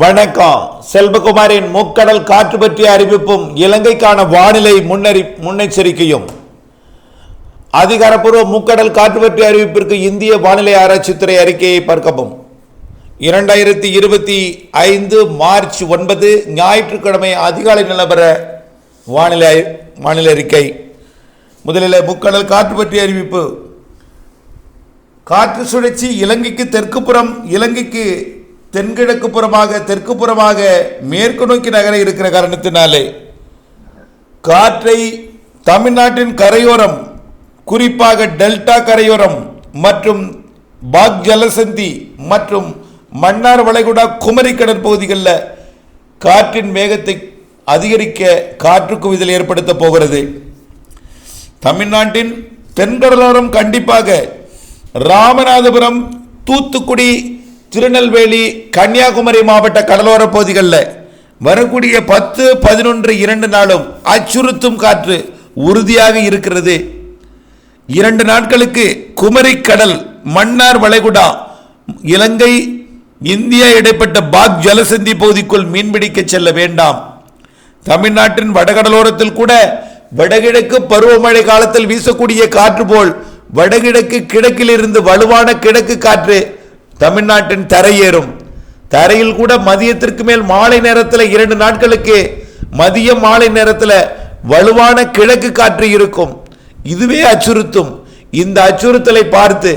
வணக்கம். செல்வகுமாரின் முக்கடல் காற்று பற்றிய அறிவிப்பும் இலங்கைக்கான வானிலை முன்னறி முன்னெச்சரிக்கையும். அதிகாரப்பூர்வ முக்கடல் காற்று பற்றிய அறிவிப்பிற்கு இந்திய வானிலை ஆராய்ச்சித்துறை அறிக்கையை பார்க்கவும். இரண்டாயிரத்தி இருபத்தி ஐந்து மார்ச் ஒன்பது ஞாயிற்றுக்கிழமை அதிகாலை நிலவர வானிலை வானிலை அறிக்கை. முதலில் முக்கடல் காற்று பற்றிய அறிவிப்பு. காற்று சுழற்சி இலங்கைக்கு தெற்கு புறம் இலங்கைக்கு தென்கிழக்கு புறமாக தெற்கு புறமாக மேற்கு நோக்கி நகர இருக்கிற காரணத்தினாலே காற்றை தமிழ்நாட்டின் கரையோரம் குறிப்பாக டெல்டா கரையோரம் மற்றும் பாக் ஜலசந்தி மற்றும் மன்னார் வளைகுடா குமரி கடற்பகுதிகளில் காற்றின் வேகத்தை அதிகரிக்க காற்று குவிதல் ஏற்படுத்த போகிறது. தமிழ்நாட்டின் தென்கடலோரம் கண்டிப்பாக ராமநாதபுரம் தூத்துக்குடி திருநெல்வேலி கன்னியாகுமரி மாவட்ட கடலோர பகுதிகளில் வரக்கூடிய பத்து பதினொன்று இரண்டு நாளும் அச்சுறுத்தும் காற்று உறுதியாக இருக்கிறது. இரண்டு நாட்களுக்கு குமரி கடல் மன்னார் வளைகுடா இலங்கை இந்தியா இடைப்பட்ட பாக் ஜலசந்தி பகுதிக்குள் மீன்பிடிக்க செல்ல வேண்டாம். தமிழ்நாட்டின் வடகடலோரத்தில் கூட வடகிழக்கு பருவமழை காலத்தில் வீசக்கூடிய காற்று போல் வடகிழக்கு கிழக்கிலிருந்து வலுவான கிழக்கு காற்று தமிழ்நாட்டின் தரையேறும் தரையில் கூட மதியத்திற்கு மேல் மாலை நேரத்தில் இரண்டு நாட்களுக்கு மதியம் மாலை நேரத்தில் வலுவான கிழக்கு காற்று இருக்கும். இதுவே அச்சுறுத்தும். இந்த அச்சுறுத்தலை பார்த்து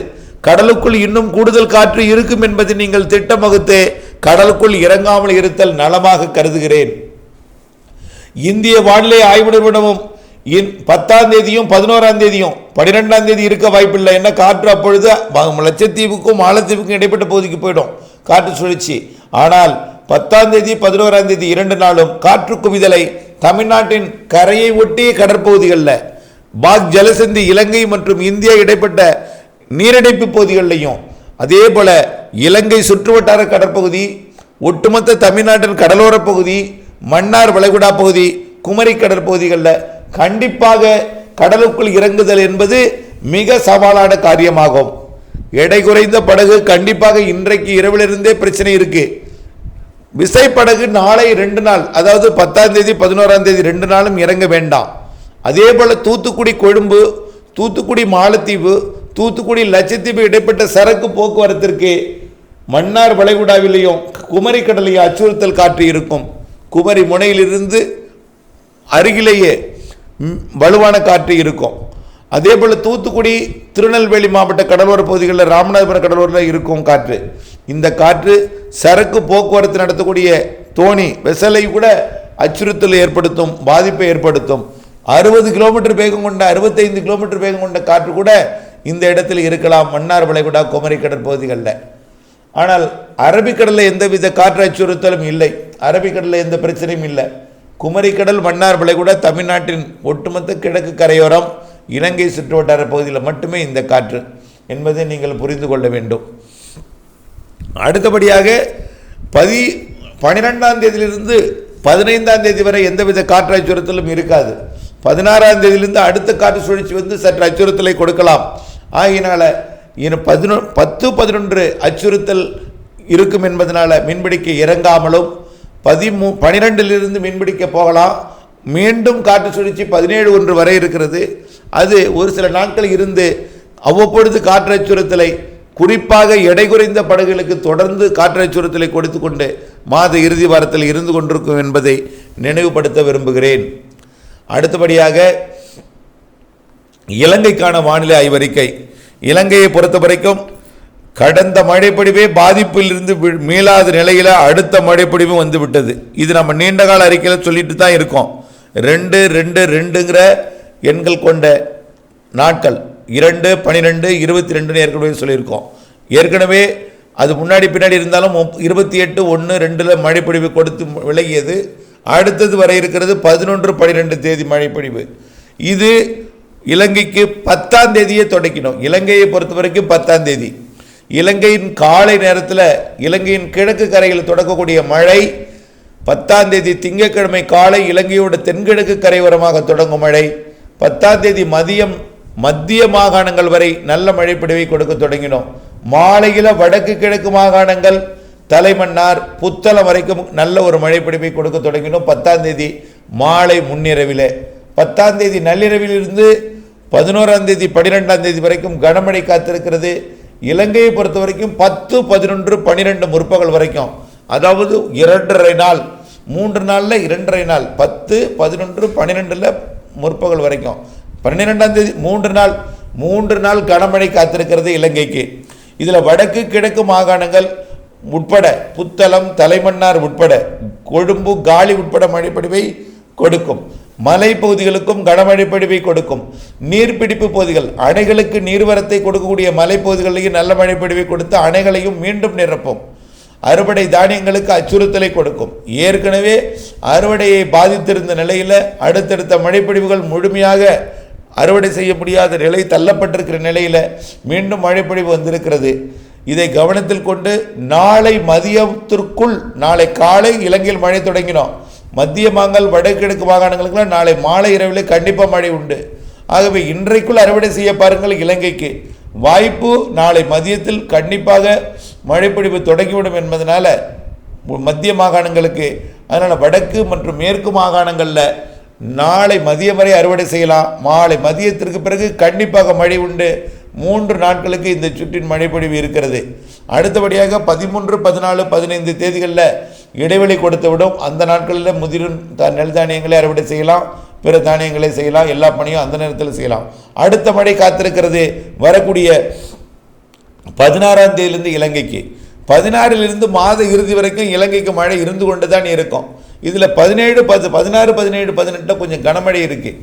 கடலுக்குள் இன்னும் கூடுதல் காற்று இருக்கும் என்பதை நீங்கள் திட்டம் வகுத்து கடலுக்குள் இறங்காமல் இருத்தல் நலமாக கருதுகிறேன். இந்திய வானிலை ஆய்வு நிறுவனமும் பத்தாம் தேதியும் பதினோராம் தேதியும் பன்னிரெண்டாம் தேதி இருக்க வாய்ப்பில்லை. என்ன? காற்று அப்பொழுது லட்சத்தீவுக்கும் மாலத்தீவுக்கும் இடைப்பட்ட பகுதிக்கு போயிடும். காற்று சுழற்சி. ஆனால் பத்தாம் தேதி பதினோராம் தேதி இரண்டு நாளும் காற்று குவிதலை தமிழ்நாட்டின் கரையை ஒட்டிய கடற்பகுதிகளில் பாக் ஜலசந்தி இலங்கை மற்றும் இந்தியா இடைப்பட்ட நீரடைப்பு பகுதிகளிலையும் அதே போல இலங்கை சுற்றுவட்டார கடற்பகுதி ஒட்டுமொத்த தமிழ்நாட்டின் கடலோரப் பகுதி மன்னார் வளைகுடா பகுதி குமரி கடற்பகுதிகளில் கண்டிப்பாக கடலுக்குள் இறங்குதல் என்பது மிக சவாலான காரியமாகும். எடை குறைந்த படகு கண்டிப்பாக இன்றைக்கு இரவிலிருந்தே பிரச்சனை இருக்கு. விசைப்படகு நாளை ரெண்டு நாள் அதாவது பத்தாம் தேதி பதினோராம் தேதி ரெண்டு நாளும் இறங்க வேண்டாம். அதே போல் தூத்துக்குடி கொழும்பு தூத்துக்குடி மாலத்தீவு தூத்துக்குடி லட்சத்தீவு இடைப்பட்ட சரக்கு போக்குவரத்திற்கு மன்னார் வளைகுடாவிலையும் குமரி கடலையும் அச்சுறுத்தல் காற்று இருக்கும். குமரி முனையிலிருந்து அருகிலேயே வலுவான காற்று இருக்கும். அதே போல் தூத்துக்குடி திருநெல்வேலி மாவட்ட கடலோர பகுதிகளில் ராமநாதபுரம் கடலோரில் இருக்கும் காற்று. இந்த காற்று சரக்கு போக்குவரத்து நடத்தக்கூடிய தோணி வெசலை கூட அச்சுறுத்தல் ஏற்படுத்தும் பாதிப்பை ஏற்படுத்தும். அறுபது கிலோமீட்டர் வேகம் கொண்ட அறுபத்தைந்து கிலோமீட்டர் வேகம் கொண்ட காற்று கூட இந்த இடத்தில் இருக்கலாம் மன்னார் வளைகுடா குமரி கடற்பகுதிகளில் ஆனால் அரபிக்கடலில் எந்தவித காற்று அச்சுறுத்தலும் இல்லை. அரபிக்கடலில் எந்த பிரச்சனையும் இல்லை. குமரிக்கடல் மன்னார் வளைகுடா தமிழ்நாட்டின் ஒட்டுமொத்த கிழக்கு கரையோரம் இலங்கை சுற்றுவட்டார பகுதியில் மட்டுமே இந்த காற்று என்பதை நீங்கள் புரிந்து கொள்ள வேண்டும். அடுத்தபடியாக பதி பன்னிரெண்டாம் தேதியிலிருந்து பதினைந்தாம் தேதி வரை எந்தவித காற்று அச்சுறுத்தலும் இருக்காது. பதினாறாம் தேதியிலிருந்து அடுத்த காற்று சுழற்சி வந்து சற்று அச்சுறுத்தலை கொடுக்கலாம். ஆகினால இன்னும் பதினொ பத்து பதினொன்று அச்சுறுத்தல் இருக்கும் என்பதனால மீன்பிடிக்க இறங்காமலும் பதிமூ பனிரெண்டிலிருந்து மீன்பிடிக்க போகலாம். மீண்டும் காற்று சுழற்சி பதினேழு ஒன்று வரை இருக்கிறது. அது ஒரு சில நாட்கள் இருந்து அவ்வப்பொழுது காற்று அச்சுறுத்தலை குறிப்பாக எடை குறைந்த படகுகளுக்கு தொடர்ந்து காற்று அச்சுறுத்தலை கொடுத்து கொண்டு மாத இறுதி வாரத்தில் இருந்து கொண்டிருக்கும் என்பதை நினைவுபடுத்த விரும்புகிறேன். அடுத்தபடியாக இலங்கைக்கான வானிலை ஆய்வறிக்கை. இலங்கையை பொறுத்த வரைக்கும் கடந்த மழைப்பொழிவே பாதிப்பில் இருந்து மீளாத நிலையில் அடுத்த மழைப்பொழிவு வந்துவிட்டது. இது நம்ம நீண்ட கால அறிக்கையில் சொல்லிட்டு தான் இருக்கோம். ரெண்டு ரெண்டு ரெண்டுங்கிற எண்கள் கொண்ட நாட்கள் இரண்டு பன்னிரெண்டு இருபத்தி ரெண்டுன்னு ஏற்கனவே சொல்லியிருக்கோம். ஏற்கனவே அது முன்னாடி பின்னாடி இருந்தாலும் இருபத்தி எட்டு ஒன்று ரெண்டில் மழைப்பொழிவு கொடுத்து விலகியது. அடுத்தது வரை இருக்கிறது பதினொன்று பன்னிரெண்டு தேதி மழைப்பொழிவு. இது இலங்கைக்கு பத்தாம் தேதியே தொடக்கணும். இலங்கையை பொறுத்த வரைக்கும் பத்தாம் தேதி. இலங்கையின் காலை நேரத்தில் இலங்கையின் கிழக்கு கரையில் தொடக்கக்கூடிய மழை பத்தாம் தேதி திங்கட்கிழமை காலை இலங்கையோட தென்கிழக்கு கரையோரமாக தொடங்கும் மழை பத்தாம் தேதி மதியம் மத்திய மாகாணங்கள் வரை நல்ல மழைப்பொழிவை கொடுக்க தொடங்கினோம். மாலையில் வடக்கு கிழக்கு மாகாணங்கள் தலைமன்னார் புத்தளம் வரைக்கும் நல்ல ஒரு மழைப்பிடிப்பை கொடுக்க தொடங்கினோம். பத்தாம் தேதி மாலை முன்னிரவில். பத்தாம் தேதி நள்ளிரவிலிருந்து பதினோராம் தேதி பன்னிரெண்டாம் தேதி வரைக்கும் கனமழை காத்திருக்கிறது. இலங்கையை பொறுத்த வரைக்கும் பத்து பதினொன்று பன்னிரெண்டு முற்பகல் வரைக்கும். அதாவது இரண்டரை நாள். மூன்று நாளில் இரண்டரை நாள். பத்து பதினொன்று பன்னிரெண்டில் முற்பகல் வரைக்கும். பன்னிரெண்டாம் தேதி மூன்று நாள். மூன்று நாள் கனமழை காத்திருக்கிறது இலங்கைக்கு. இதில் வடக்கு கிழக்கு மாகாணங்கள் உட்பட புத்தளம் தலைமன்னார் உட்பட கொழும்பு காலி உட்பட மழைப்படிவை கொடுக்கும். மலைப்பகுதிகளுக்கும் கனமழை பொழிவை கொடுக்கும். நீர்பிடிப்பு பகுதிகள் அணைகளுக்கு நீர்வரத்தை கொடுக்கக்கூடிய மலைப்பகுதிகளையும் நல்ல மழை பொழிவை கொடுத்து அணைகளையும் மீண்டும் நிரப்பும். அறுவடை தானியங்களுக்கு அச்சுறுத்தலை கொடுக்கும். ஏற்கனவே அறுவடையை பாதித்திருந்த நிலையில் அடுத்தடுத்த மழைப்பொழிவுகள் முழுமையாக அறுவடை செய்ய முடியாத நிலை தள்ளப்பட்டிருக்கிற நிலையில் மீண்டும் மழைப்பொழிவு வந்திருக்கிறது. இதை கவனத்தில் கொண்டு நாளை மதியத்திற்குள் நாளை காலை இலங்கையில் மழை தொடங்கினோம். மத்திய மாங்கல் வடகிழக்கு மாகாணங்களுக்கெல்லாம் நாளை மாலை இரவில் கண்டிப்பாக மழை உண்டு. ஆகவே இன்றைக்குள் அறுவடை செய்ய பாருங்கள் இலங்கைக்கு. வாய்ப்பு நாளை மதியத்தில் கண்டிப்பாக மழைப்பிடிப்பு தொடங்கிவிடும் என்பதனால் மத்திய மாகாணங்களுக்கு அதனால் வடக்கு மற்றும் மேற்கு மாகாணங்களில் நாளை மதியம் வரை அறுவடை செய்யலாம். மாலை மதியத்திற்கு பிறகு கண்டிப்பாக மழை உண்டு. மூன்று நாட்களுக்கு இந்த சுற்றின் மழைப்பொழிவு இருக்கிறது. அடுத்தபடியாக பதிமூன்று பதினாலு பதினைந்து தேதிகளில் இடைவெளி கொடுத்துவிடும். அந்த நாட்களில் முதிரும் த நெல் தானியங்களை அறுவடை செய்யலாம். பிற தானியங்களை செய்யலாம். எல்லா பணியும் அந்த நேரத்தில் செய்யலாம். அடுத்த மழை காத்திருக்கிறது. வரக்கூடிய பதினாறாம் தேதியிலிருந்து இலங்கைக்கு. பதினாறிலிருந்து மாத இறுதி வரைக்கும் இலங்கைக்கு மழை இருந்து கொண்டு தான் இருக்கும். இதில் பதினேழு பத்து பதினாறு பதினேழு பதினெட்டில் கொஞ்சம் கனமழை இருக்குது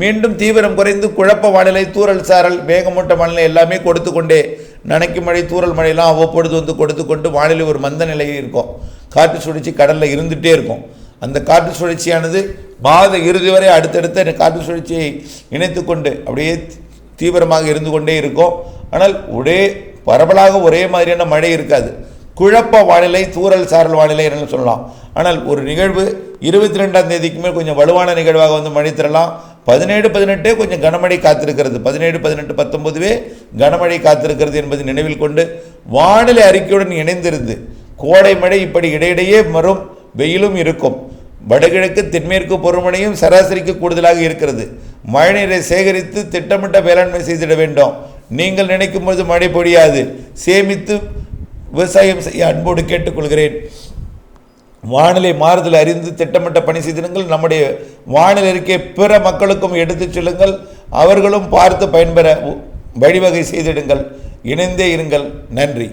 மீண்டும் தீவிரம் குறைந்து குழப்ப வானிலை தூறல் சாரல் வேகமூட்ட வானிலை எல்லாமே கொடுத்து கொண்டே நனைக்கும் மழை தூரல் மழையெல்லாம் அவ்வப்பொழுது வந்து கொடுத்து கொண்டு வானிலை ஒரு மந்த நிலையில் இருக்கும். காற்று சுழற்சி கடலில் இருந்துகிட்டே இருக்கும். அந்த காற்று சுழற்சியானது மாத இறுதி வரை அடுத்தடுத்த இந்த காற்று சுழற்சியை இணைத்து கொண்டு அப்படியே தீவிரமாக இருந்து கொண்டே இருக்கும். ஆனால் ஒரே பரவலாக ஒரே மாதிரியான மழை இருக்காது. குழப்ப வானிலை தூரல் சாரல் வானிலை என்று சொல்லலாம். ஆனால் ஒரு நிகழ்வு இருபத்தி ரெண்டாம் தேதிக்குமே கொஞ்சம் வலுவான நிகழ்வாக வந்து மழை தரலாம். பதினேழு பதினெட்டே கொஞ்சம் கனமழை காத்திருக்கிறது. பதினேழு பதினெட்டு பத்தொன்பதுவே கனமழை காத்திருக்கிறது என்பதை நினைவில் கொண்டு வானிலை அறிக்கையுடன் இணைந்திருந்து கோடை மழை இப்படி இடையிடையே வரும் வெயிலும் இருக்கும். வடகிழக்கு தென்மேற்கு பருவமழையும் சராசரிக்கு கூடுதலாக இருக்கிறது. மழைநீரை சேகரித்து திட்டமிட்ட வேளாண்மை செய்திட வேண்டும். நீங்கள் நினைக்கும் பொழுது மழை பொழியாது. சேமித்து விவசாயம் செய்ய அன்போடு கேட்டுக்கொள்கிறேன். வானிலை மாறுதல் அறிந்து திட்டமிட்ட பணி செய்திடுங்கள் நம்முடைய வானிலை இருக்கே பிற மக்களுக்கும் எடுத்துச் செல்லுங்கள். அவர்களும் பார்த்து பயன்பெற வழிவகை செய்திடுங்கள். இணைந்தே இருங்கள். நன்றி.